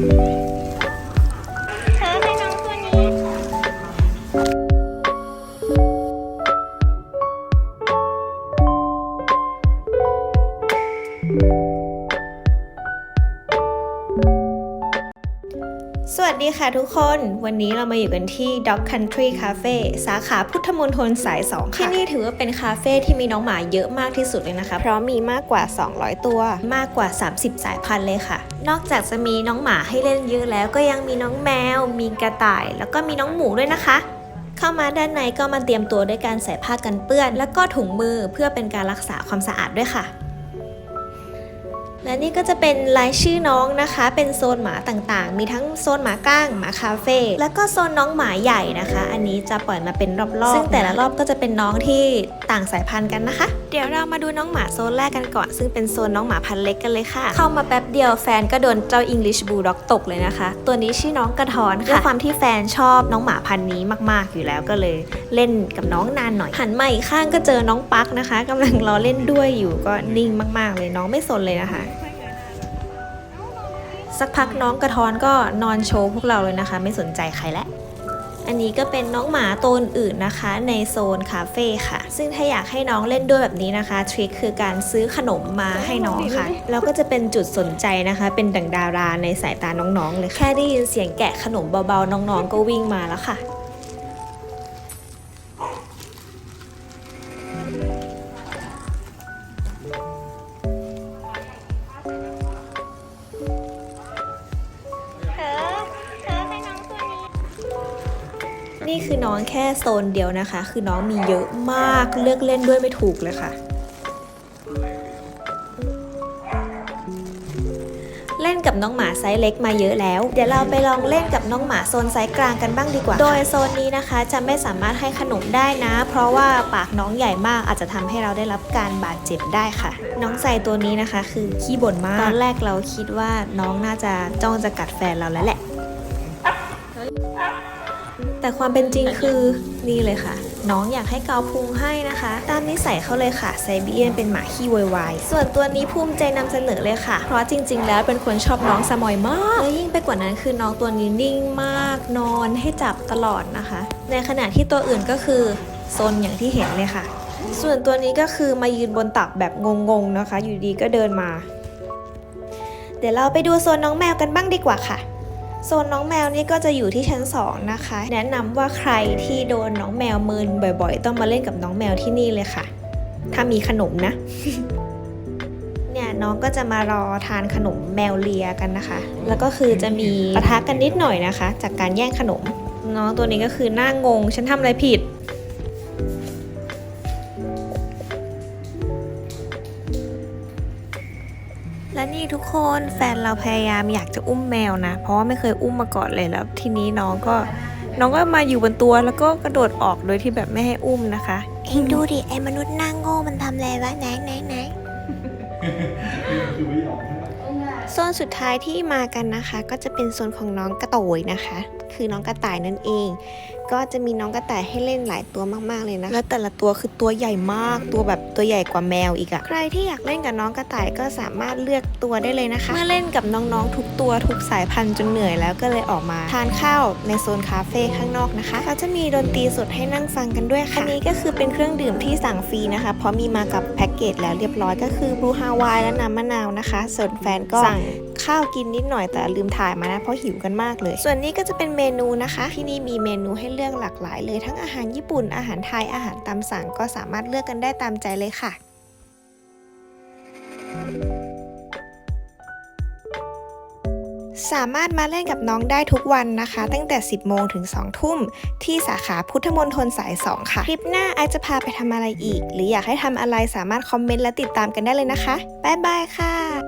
เธ ดีค่ะทุกคน วันนี้เรามาอยู่กันที่ Dog Country Cafe สาขาพุทธมณฑลสาย2ค่ะที่นี่ถือว่าเป็นคาเฟ่ที่มีน้องหมาเยอะมากที่สุดเลยนะคะ เพราะมีมากกว่า 200 ตัว มากกว่า 30 สายพันธุ์เลยค่ะ นอกจากจะมีน้องหมาให้เล่นเยอะแล้วก็ยังมีน้องแมว มีกระต่าย แล้วก็มีน้องหมูด้วยนะคะเข้ามาด้านในก็มาเตรียมตัวด้วยการใส่ผ้ากันเปื้อน แล้วก็ถุงมือเพื่อเป็นการรักษาความสะอาดด้วยค่ะ และนี่ก็จะเป็นรายชื่อน้องนะคะ เป็นโซนหมาต่างๆ มีทั้งโซนหมาก้างหมาคาเฟ่แล้วก็โซนน้องหมาใหญ่นะคะ อันนี้จะปล่อยมาเป็นรอบๆซึ่งแต่ละรอบก็จะเป็นน้องที่ต่างสายพันธุ์กันนะคะ เดี๋ยวเรามาดูน้องหมาโซนแรกกันก่อน ซึ่งเป็นโซนน้องหมาพันเล็กกันเลยค่ะ เข้ามาแป๊บเดียวแฟนก็โดนเจ้า English Bulldog ตกเลยนะคะ ตัวนี้ชื่อน้องกระทอนค่ะด้วยความที่แฟนชอบน้องหมาพันนี้มากๆอยู่แล้วก็เลย เล่นกับน้องนานหน่อยหันมาอีกข้างก็เจอน้องปักนะคะกำลังรอเล่นด้วยอยู่ก็นิ่งมากๆ เลยน้องไม่สนเลยนะคะสักพักน้องกระท้อนก็นอนโชว์พวกเราเลยนะคะ ไม่สนใจใครแล้ว อันนี้ก็เป็นน้องหมาตัวอื่นนะคะ ในโซนคาเฟ่ค่ะ ซึ่งถ้าอยากให้น้องเล่นด้วยแบบนี้นะคะทริคคือการซื้อขนมมาให้น้องค่ะแล้วก็จะเป็นจุดสนใจนะคะ เป็นดั่งดาราในสายตาน้องๆเลยแค่ได้ยินเสียงแกะขนมเบาๆน้องๆก็วิ่งมาแล้วค่ะ นี่คือน้องแค่โซนเดียวนะคะ คือน้องมีเยอะมากเลือกเล่นด้วยไม่ถูกเลยค่ะเล่นกับน้องหมาไซส์เล็กมาเยอะแล้ว เดี๋ยวเราไปลองเล่นกับน้องหมาโซนไซส์กลางกันบ้างดีกว่า โดยโซนนี้นะคะจะไม่สามารถให้ขนมได้นะ เพราะว่าปากน้องใหญ่มากอาจจะทำให้เราได้รับการบาดเจ็บได้ค่ะ น้องไซตัวนี้นะคะ คือขี้บ่นมาก ตอนแรกเราคิดว่าน้องน่าจะจ้องจะกัดแฟนเราแล้วแหละ แต่ความเป็นจริงคือนี่เลยค่ะ น้องอยากให้เกาพุงให้นะคะ ตามนิสัยเขาเลยค่ะไซบีเรียนเป็นหมาขี้วอยวายส่วนตัวนี้ภูมิใจนำเสนอเลยค่ะ เพราะจริง ๆ แล้วเป็นคนชอบน้องสมอยมากและยิ่งไปกว่านั้นคือน้องตัวนี้นิ่งมากนอนให้จับตลอดนะคะ ในขณะที่ตัวอื่นก็คือโซนอย่างที่เห็นเลยค่ะ ส่วนตัวนี้ก็คือมายืนบนตักแบบงงๆนะคะ อยู่ดีก็เดินมา เดี๋ยวเราไปดูโซนน้องแมวกันบ้างดีกว่าค่ะ โซนน้องแมวนี่ก็จะอยู่ที่ชั้น 2 นะคะ แนะนำว่าใครที่โดนน้องแมวมืนบ่อยๆ ต้องมาเล่นกับน้องแมวที่นี่เลยค่ะ ถ้ามีขนมนะ เนี่ยน้องก็จะมารอทานขนมแมวเลียกันนะคะ แล้วก็คือจะมีปะทะกันนิดหน่อยนะคะ จากการแย่งขนม น้องตัวนี้ก็คือหน้างง ฉันทำอะไรผิด นี่ทุกคนแฟนเราพยายามอยากจะอุ้มแมวนะ เพราะว่าไม่เคยอุ้มมาก่อนเลยแล้ว ทีนี้น้องก็น้องก็มาอยู่บนตัวแล้วก็กระโดดออกโดยที่แบบไม่ให้อุ้มนะคะ เองดูดิไอ้มนุษย์หน้าโง่มันทำอะไรวะไหนไหนไหนโซนสุดท้ายที่มากันนะคะ ก็จะเป็นโซนของน้องกระโตยนะคะ คือน้องกระต่ายนั่นเอง ก็จะมีน้องกระต่ายให้เล่นหลายตัวมากๆเลยนะ แล้วแต่ละตัวคือตัวใหญ่มาก ตัวแบบตัวใหญ่กว่าแมวอีกอะใครที่อยากเล่นกับน้องกระต่ายก็สามารถเลือกตัวได้เลยนะคะ เมื่อเล่นกับน้องๆทุกตัวทุกสายพันธุ์จนเหนื่อยแล้วก็เลยออกมา ทานข้าวในโซนคาเฟ่ข้างนอกนะคะเขาจะมีดนตรีสดให้นั่งฟังกันด้วยค่ะอันนี้ก็คือเป็นเครื่องดื่มที่สั่งฟรีนะคะ เพราะมีมากับแพ็กเกจแล้วเรียบร้อยก็คือบลูฮาวายและน้ำมะนาวนะคะส่วนแฟนก็สั่ง ข้าวกินนิดหน่อยแต่ลืมถ่ายมานะเพราะหิวกันมากเลย ส่วนนี้ก็จะเป็นเมนูนะคะ ที่นี่มีเมนูให้เลือกหลากหลายเลยทั้งอาหารญี่ปุ่นอาหารไทยอาหารตามสั่งก็สามารถเลือกกันได้ตามใจเลยค่ะสามารถมาเล่นกับน้องได้ทุกวันนะคะ ตั้งแต่ 10 โมงถึง 2 ทุ่ม ที่สาขาพุทธมณฑลสาย 2 ค่ะ คลิปหน้าไอจะพาไปทำอะไรอีก หรืออยากให้ทำอะไรสามารถคอมเมนต์และติดตามกันได้เลยนะคะ บ๊ายบายค่ะ